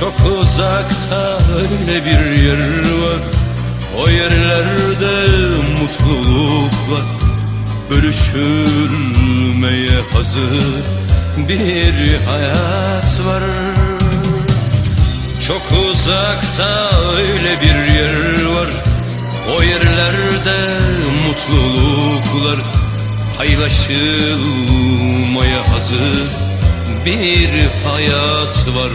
Çok uzakta öyle bir yer var. O yerlerde mutluluk var. Bölüşülmeye hazır bir hayat var. Çok uzakta öyle bir yer var. O yerlerde mutluluklar Paylaşılmaya hazır bir hayat var.